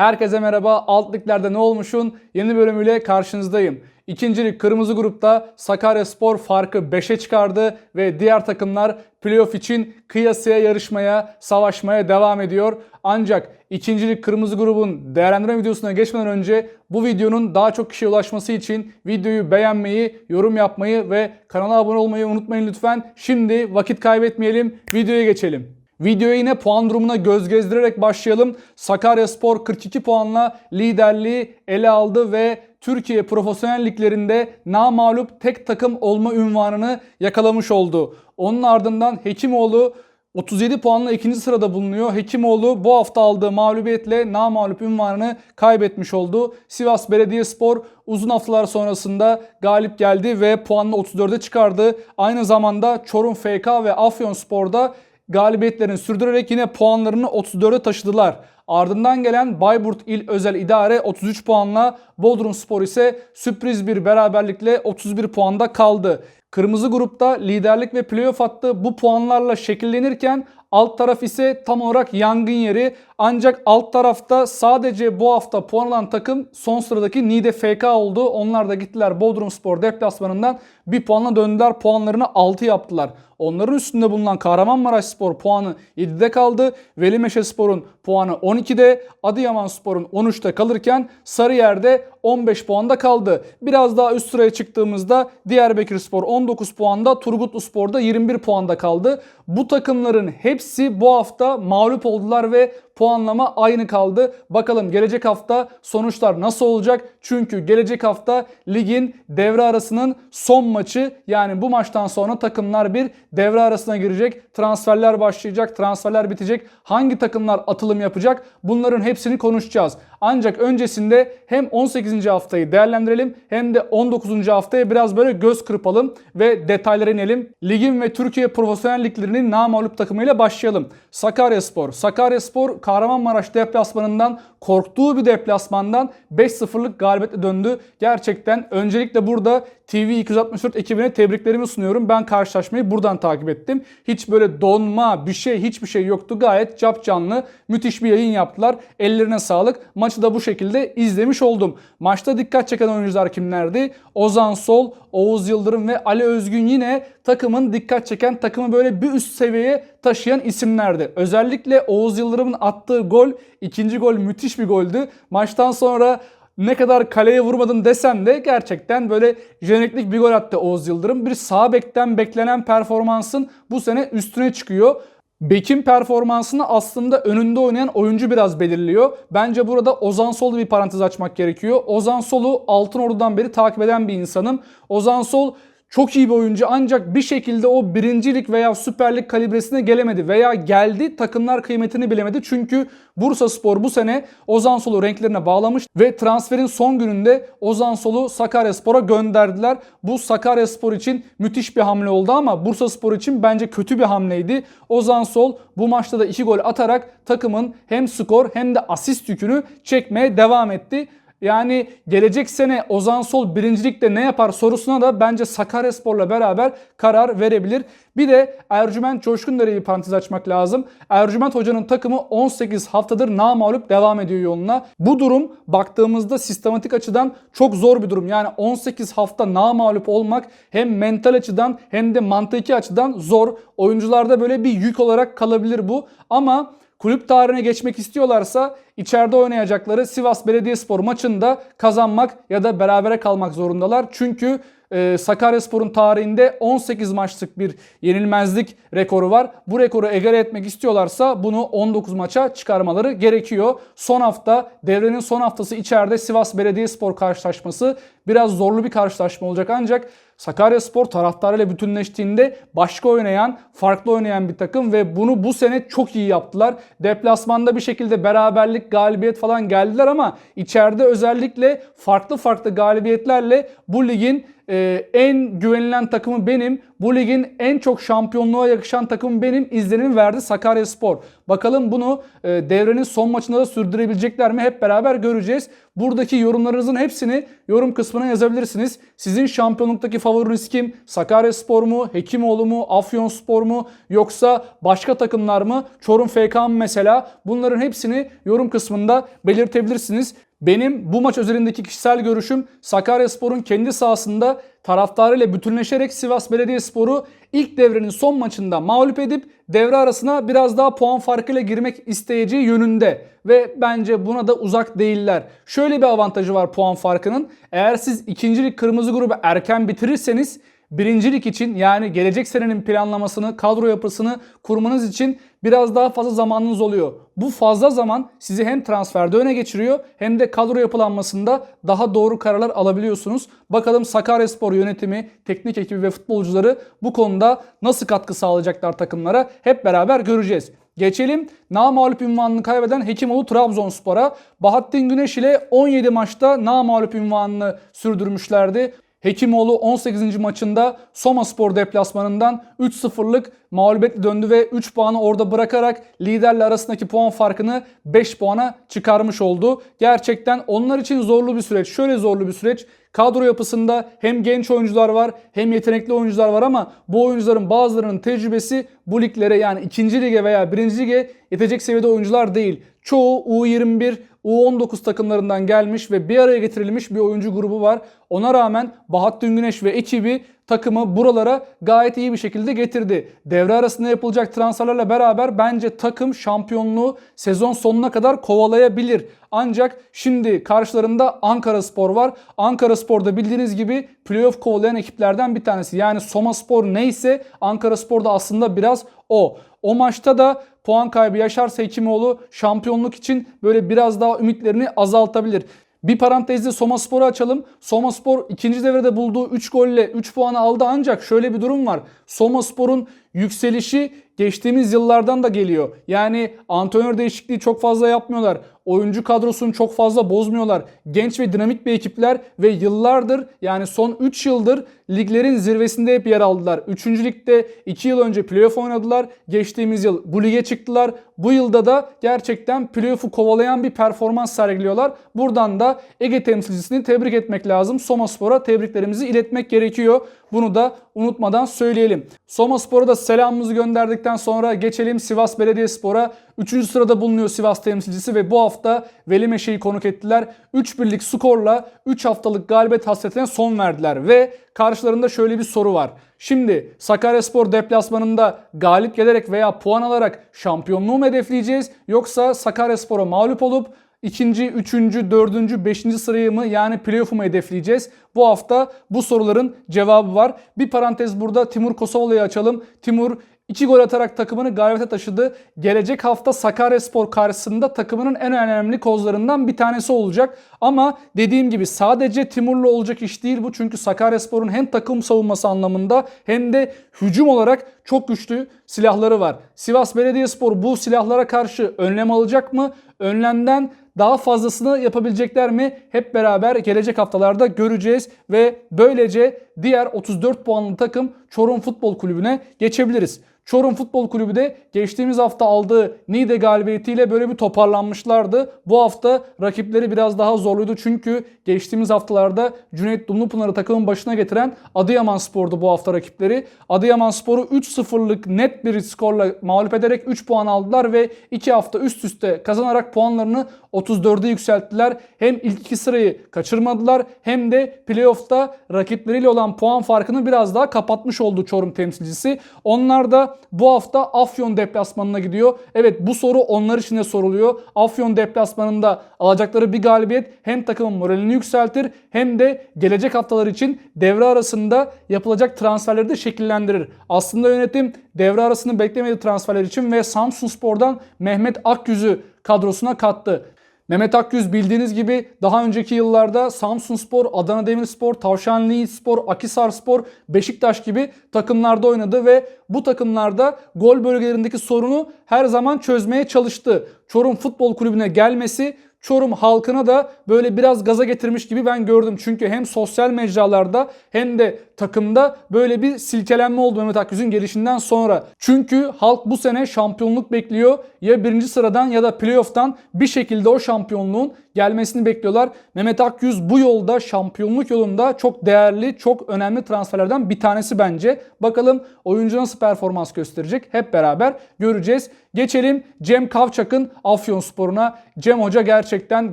Herkese merhaba. Alt liglerde ne olmuşun yeni bölümüyle karşınızdayım. İkincilik kırmızı grupta Sakaryaspor farkı 5'e çıkardı ve diğer takımlar playoff için kıyasıya yarışmaya, savaşmaya devam ediyor. Ancak ikincilik kırmızı grubun değerlendirme videosuna geçmeden önce bu videonun daha çok kişiye ulaşması için videoyu beğenmeyi, yorum yapmayı ve kanala abone olmayı unutmayın lütfen. Şimdi vakit kaybetmeyelim, videoya geçelim. Videoya yine puan durumuna göz gezdirerek başlayalım. Sakaryaspor 42 puanla liderliği ele aldı ve Türkiye profesyonel liglerinde namalup tek takım olma ünvanını yakalamış oldu. Onun ardından Hekimoğlu 37 puanla ikinci sırada bulunuyor. Hekimoğlu bu hafta aldığı mağlubiyetle namalup ünvanını kaybetmiş oldu. Sivas Belediyespor uzun haftalar sonrasında galip geldi ve puanını 34'e çıkardı. Aynı zamanda Çorum FK ve Afyonspor'da galibiyetlerini sürdürerek yine puanlarını 34'e taşıdılar. Ardından gelen Bayburt İl Özel İdare 33 puanla Bodrum Spor ise sürpriz bir beraberlikle 31 puanda kaldı. Kırmızı grupta liderlik ve playoff hattı bu puanlarla şekillenirken alt taraf ise tam olarak yangın yeri. Ancak alt tarafta sadece bu hafta puan alan takım son sıradaki Niğde FK oldu. Onlar da gittiler Bodrum Spor deplasmanından bir puanla döndüler. Puanlarını 6 yaptılar. Onların üstünde bulunan Kahramanmaraş Spor puanı 7'de kaldı. Velimeşe Spor'un puanı 12'de. Adıyaman Spor'un 13'te kalırken Sarıyer'de 15 puanda kaldı. Biraz daha üst sıraya çıktığımızda Diyarbakır Spor 19 puanda, Turgutlu Spor da 21 puanda kaldı. Bu takımların hepsi bu hafta mağlup oldular ve puanlama aynı kaldı. Bakalım gelecek hafta sonuçlar nasıl olacak? Çünkü gelecek hafta ligin devre arasının son maçı yani bu maçtan sonra takımlar bir devre arasına girecek. Transferler başlayacak, transferler bitecek. Hangi takımlar atılım yapacak? Bunların hepsini konuşacağız. Ancak öncesinde hem 18. haftayı değerlendirelim hem de 19. haftaya biraz böyle göz kırpalım ve detaylara inelim. Ligin ve Türkiye profesyonel liglerinin namalup takımıyla başlayalım. Sakaryaspor. Sakaryaspor Kahramanmaraş deplasmanından korktuğu bir deplasmandan 5-0'lık galibiyetle döndü. Gerçekten öncelikle burada TV 264 ekibine tebriklerimi sunuyorum. Ben karşılaşmayı buradan takip ettim. Hiç böyle donma bir şey hiçbir şey yoktu. Gayet cap canlı müthiş bir yayın yaptılar. Ellerine sağlık. Maçı da bu şekilde izlemiş oldum. Maçta dikkat çeken oyuncular kimlerdi? Ozan Sol, Oğuz Yıldırım ve Ali Özgün yine takımın dikkat çeken takımı böyle bir üst seviyeye taşıyan isimlerdi. Özellikle Oğuz Yıldırım'ın attığı gol ikinci gol müthiş bir goldü. Maçtan sonra ne kadar kaleye vurmadın desem de gerçekten böyle jeneriklik bir gol attı Oğuz Yıldırım. Bir sağ bekten beklenen performansın bu sene üstüne çıkıyor. Bekin performansını aslında önünde oynayan oyuncu biraz belirliyor. Bence burada Ozan Sol'u bir parantez açmak gerekiyor. Ozan Sol'u Altın Ordu'dan beri takip eden bir insanım. Ozan Sol çok iyi bir oyuncu ancak bir şekilde o birincilik veya süperlik kalibresine gelemedi veya geldi takımlar kıymetini bilemedi. Çünkü Bursa Spor bu sene Ozan Sol'u renklerine bağlamış ve transferin son gününde Ozan Sol'u Sakarya Spor'a gönderdiler. Bu Sakarya Spor için müthiş bir hamle oldu ama Bursa Spor için bence kötü bir hamleydi. Ozan Sol bu maçta da 2 gol atarak takımın hem skor hem de asist yükünü çekmeye devam etti. Yani gelecek sene Ozan Sol birincilikte ne yapar sorusuna da bence Sakaryaspor'la beraber karar verebilir. Bir de Ercüment Coşkunder'e bir parantez açmak lazım. Ercüment Hoca'nın takımı 18 haftadır namalup devam ediyor yoluna. Bu durum baktığımızda sistematik açıdan çok zor bir durum. Yani 18 hafta namalup olmak hem mental açıdan hem de mantıki açıdan zor. Oyuncularda böyle bir yük olarak kalabilir bu. Ama kulüp tarihine geçmek istiyorlarsa içeride oynayacakları Sivas Belediyespor maçında kazanmak ya da berabere kalmak zorundalar. Çünkü e, Sakaryaspor'un tarihinde 18 maçlık bir yenilmezlik rekoru var. Bu rekoru egale etmek istiyorlarsa bunu 19 maça çıkarmaları gerekiyor. Son hafta devrenin son haftası içeride Sivas Belediyespor karşılaşması biraz zorlu bir karşılaşma olacak ancak Sakaryaspor taraftarıyla bütünleştiğinde başka oynayan, farklı oynayan bir takım ve bunu bu sene çok iyi yaptılar. Deplasmanda bir şekilde beraberlik, galibiyet falan geldiler ama içeride özellikle farklı farklı galibiyetlerle bu ligin e, en güvenilen takımı benim. Bu ligin en çok şampiyonluğa yakışan takımı benim. İzlenim verdi Sakaryaspor. Bakalım bunu e, devrenin son maçında da sürdürebilecekler mi? Hep beraber göreceğiz. Buradaki yorumlarınızın hepsini yorum kısmına yazabilirsiniz. Sizin şampiyonluktaki favoriniz kim? Sakaryaspor mu? Hekimoğlu mu? Afyonspor mu? Yoksa başka takımlar mı? Çorum FK mı mesela? Bunların hepsini yorum kısmında belirtebilirsiniz. Benim bu maç özelindeki kişisel görüşüm Sakaryaspor'un kendi sahasında taraftarıyla bütünleşerek Sivas Belediyespor'u ilk devrenin son maçında mağlup edip devre arasına biraz daha puan farkıyla girmek isteyeceği yönünde ve bence buna da uzak değiller. Şöyle bir avantajı var puan farkının. Eğer siz ikincilik kırmızı grubu erken bitirirseniz birincilik için yani gelecek senenin planlamasını, kadro yapısını kurmanız için biraz daha fazla zamanınız oluyor. Bu fazla zaman sizi hem transferde öne geçiriyor hem de kadro yapılanmasında daha doğru kararlar alabiliyorsunuz. Bakalım Sakaryaspor yönetimi, teknik ekibi ve futbolcuları bu konuda nasıl katkı sağlayacaklar takımlara hep beraber göreceğiz. Geçelim namağlup ünvanını kaybeden Hekimoğlu Trabzonspor'a. Bahattin Güneş ile 17 maçta namağlup ünvanını sürdürmüşlerdi. Hekimoğlu 18. maçında Soma Spor deplasmanından 3-0'lık mağlubiyetle döndü ve 3 puanı orada bırakarak liderle arasındaki puan farkını 5 puana çıkarmış oldu. Gerçekten onlar için zorlu bir süreç. Şöyle zorlu bir süreç. Kadro yapısında hem genç oyuncular var hem yetenekli oyuncular var ama bu oyuncuların bazılarının tecrübesi bu liglere yani 2. lige veya 1. lige yetecek seviyede oyuncular değil. Çoğu U21, U19 takımlarından gelmiş ve bir araya getirilmiş bir oyuncu grubu var. Ona rağmen Bahattin Güneş ve ekibi takımı buralara gayet iyi bir şekilde getirdi. Devre arasında yapılacak transferlerle beraber bence takım şampiyonluğu sezon sonuna kadar kovalayabilir. Ancak şimdi karşılarında Ankara Spor var. Ankara Spor da bildiğiniz gibi playoff kovalayan ekiplerden bir tanesi. Yani Soma Spor neyse Ankara Spor da aslında biraz o. O maçta da puan kaybı yaşarsa Hekimoğlu şampiyonluk için böyle biraz daha ümitlerini azaltabilir. Bir parantezde Soma Spor'u açalım. Soma Spor ikinci devrede bulduğu 3 golle 3 puanı aldı ancak şöyle bir durum var. Soma Spor'un yükselişi geçtiğimiz yıllardan da geliyor. Yani antrenör değişikliği çok fazla yapmıyorlar. Oyuncu kadrosunu çok fazla bozmuyorlar. Genç ve dinamik bir ekipler ve yıllardır yani son 3 yıldır liglerin zirvesinde hep yer aldılar. 3. ligde 2 yıl önce playoff oynadılar. Geçtiğimiz yıl bu lige çıktılar. Bu yılda da gerçekten playoff'u kovalayan bir performans sergiliyorlar. Buradan da Ege temsilcisini tebrik etmek lazım. Soma Spor'a tebriklerimizi iletmek gerekiyor. Bunu da unutmadan söyleyelim. Soma Spor'a da selamımızı gönderdikten sonra geçelim Sivas Belediyespor'a. 3. sırada bulunuyor Sivas temsilcisi ve bu hafta Veli Meşe'yi konuk ettiler. 3 birlik skorla 3 haftalık galibiyet hasretine son verdiler ve karşılarında şöyle bir soru var. Şimdi Sakaryaspor deplasmanında galip gelerek veya puan alarak şampiyonluğu mu hedefleyeceğiz yoksa Sakaryaspor'a mağlup olup ikinci, üçüncü, dördüncü, beşinci sırayı mı yani playoff'u mu hedefleyeceğiz? Bu hafta bu soruların cevabı var. Bir parantez burada Timur Kosovalı'yı açalım. Timur 2 gol atarak takımını galibiyete taşıdı. Gelecek hafta Sakaryaspor karşısında takımının en önemli kozlarından bir tanesi olacak. Ama dediğim gibi sadece Timur'la olacak iş değil bu. Çünkü Sakaryaspor'un hem takım savunması anlamında hem de hücum olarak çok güçlü silahları var. Sivas Belediyespor bu silahlara karşı önlem alacak mı? Önlemden daha fazlasını yapabilecekler mi? Hep beraber gelecek haftalarda göreceğiz ve böylece diğer 34 puanlı takım Çorum Futbol Kulübü'ne geçebiliriz. Çorum Futbol Kulübü de geçtiğimiz hafta aldığı Niğde galibiyetiyle böyle bir toparlanmışlardı. Bu hafta rakipleri biraz daha zorluydu çünkü geçtiğimiz haftalarda Cüneyt Dumlupınar'ı takımın başına getiren Adıyaman Spor'du bu hafta rakipleri. Adıyaman Spor'u 3-0'lık net bir skorla mağlup ederek 3 puan aldılar ve 2 hafta üst üste kazanarak puanlarını 34'e yükselttiler. Hem ilk iki sırayı kaçırmadılar hem de playoff'ta rakipleriyle olan puan farkını biraz daha kapatmış oldu Çorum temsilcisi. Onlar da bu hafta Afyon deplasmanına gidiyor. Evet bu soru onlar için de soruluyor. Afyon deplasmanında alacakları bir galibiyet hem takımın moralini yükseltir hem de gelecek haftalar için devre arasında yapılacak transferleri de şekillendirir. Aslında yönetim devre arasını beklemediği transferler için ve Samsun Spor'dan Mehmet Akyüz'ü kadrosuna kattı. Mehmet Akgüz bildiğiniz gibi daha önceki yıllarda Samsun Spor, Adana Demirspor, Tavşanlı Spor, Akisar Spor, Beşiktaş gibi takımlarda oynadı ve bu takımlarda gol bölgelerindeki sorunu her zaman çözmeye çalıştı. Çorum Futbol Kulübü'ne gelmesi Çorum halkına da böyle biraz gaza getirmiş gibi ben gördüm. Çünkü hem sosyal mecralarda hem de takımda böyle bir silkelenme oldu Mehmet Akyüz'ün gelişinden sonra. Çünkü halk bu sene şampiyonluk bekliyor. Ya birinci sıradan ya da playoff'tan bir şekilde o şampiyonluğun gelmesini bekliyorlar. Mehmet Akyüz bu yolda şampiyonluk yolunda çok değerli, çok önemli transferlerden bir tanesi bence. Bakalım oyuncu nasıl performans gösterecek hep beraber göreceğiz. Geçelim Cem Kavçak'ın Afyonspor'una. Cem Hoca gerçekten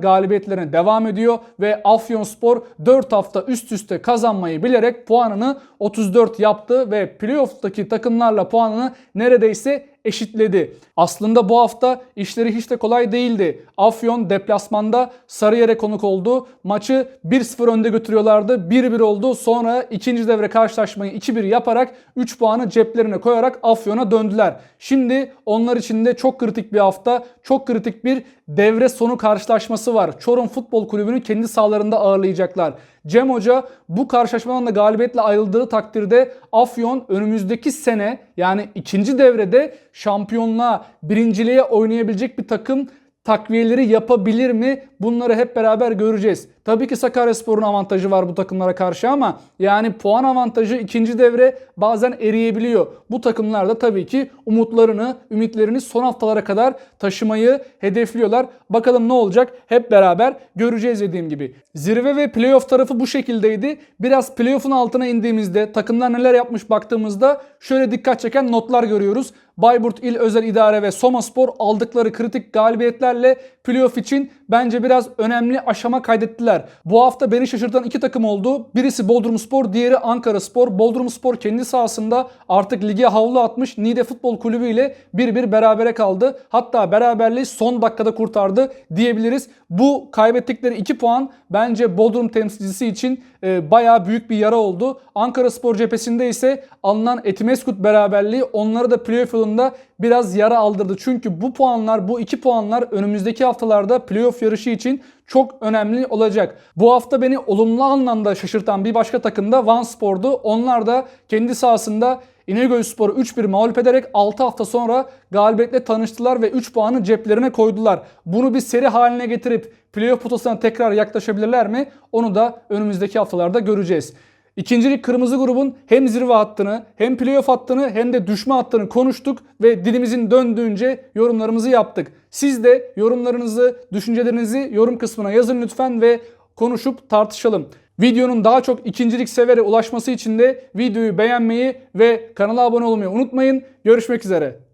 galibiyetlerine devam ediyor ve Afyonspor 4 hafta üst üste kazanmayı bilerek puanını 34 yaptı ve playoff'taki takımlarla puanını neredeyse eşitledi. Aslında bu hafta işleri hiç de kolay değildi. Afyon deplasmanda Sarıyer'e konuk oldu. Maçı 1-0 önde götürüyorlardı. 1-1 oldu. Sonra ikinci devre karşılaşmayı 2-1 yaparak 3 puanı ceplerine koyarak Afyon'a döndüler. Şimdi onlar için de çok kritik bir hafta, çok kritik bir devre sonu karşılaşması var. Çorum Futbol Kulübü'nü kendi sahalarında ağırlayacaklar. Cem Hoca bu karşılaşmadan da galibiyetle ayrıldığı takdirde Afyon önümüzdeki sene yani ikinci devrede şampiyonluğa, birinciliğe oynayabilecek bir takım takviyeleri yapabilir mi? Bunları hep beraber göreceğiz. Tabii ki Sakaryaspor'un avantajı var bu takımlara karşı ama yani puan avantajı ikinci devre bazen eriyebiliyor. Bu takımlar da tabii ki umutlarını, ümitlerini son haftalara kadar taşımayı hedefliyorlar. Bakalım ne olacak? Hep beraber göreceğiz dediğim gibi. Zirve ve playoff tarafı bu şekildeydi. Biraz playoff'un altına indiğimizde takımlar neler yapmış baktığımızda şöyle dikkat çeken notlar görüyoruz. Bayburt İl Özel İdare ve Somaspor aldıkları kritik galibiyetlerle playoff için bence biraz önemli aşama kaydettiler. Bu hafta beni şaşırtan iki takım oldu. Birisi Bodrumspor, diğeri Ankaraspor. Bodrumspor kendi sahasında artık lige havlu atmış Niğde Futbol Kulübü ile 1-1 berabere kaldı. Hatta beraberliği son dakikada kurtardı diyebiliriz. Bu kaybettikleri 2 puan bence Bodrum temsilcisi için e, bayağı büyük bir yara oldu. Ankara Spor cephesinde ise alınan Etimeskut beraberliği onları da playoff yolunda biraz yara aldırdı. Çünkü bu puanlar, bu 2 puanlar önümüzdeki haftalarda playoff yarışı için çok önemli olacak. Bu hafta beni olumlu anlamda şaşırtan bir başka takım da Van Spor'du. Onlar da kendi sahasında İnegöl Spor'u 3-1 mağlup ederek 6 hafta sonra galibiyetle tanıştılar ve 3 puanı ceplerine koydular. Bunu bir seri haline getirip playoff potasına tekrar yaklaşabilirler mi? Onu da önümüzdeki haftalarda göreceğiz. İkincilik kırmızı grubun hem zirve hattını hem playoff hattını hem de düşme hattını konuştuk ve dilimizin döndüğünce yorumlarımızı yaptık. Siz de yorumlarınızı, düşüncelerinizi yorum kısmına yazın lütfen ve konuşup tartışalım. Videonun daha çok ikincilik severe ulaşması için de videoyu beğenmeyi ve kanala abone olmayı unutmayın. Görüşmek üzere.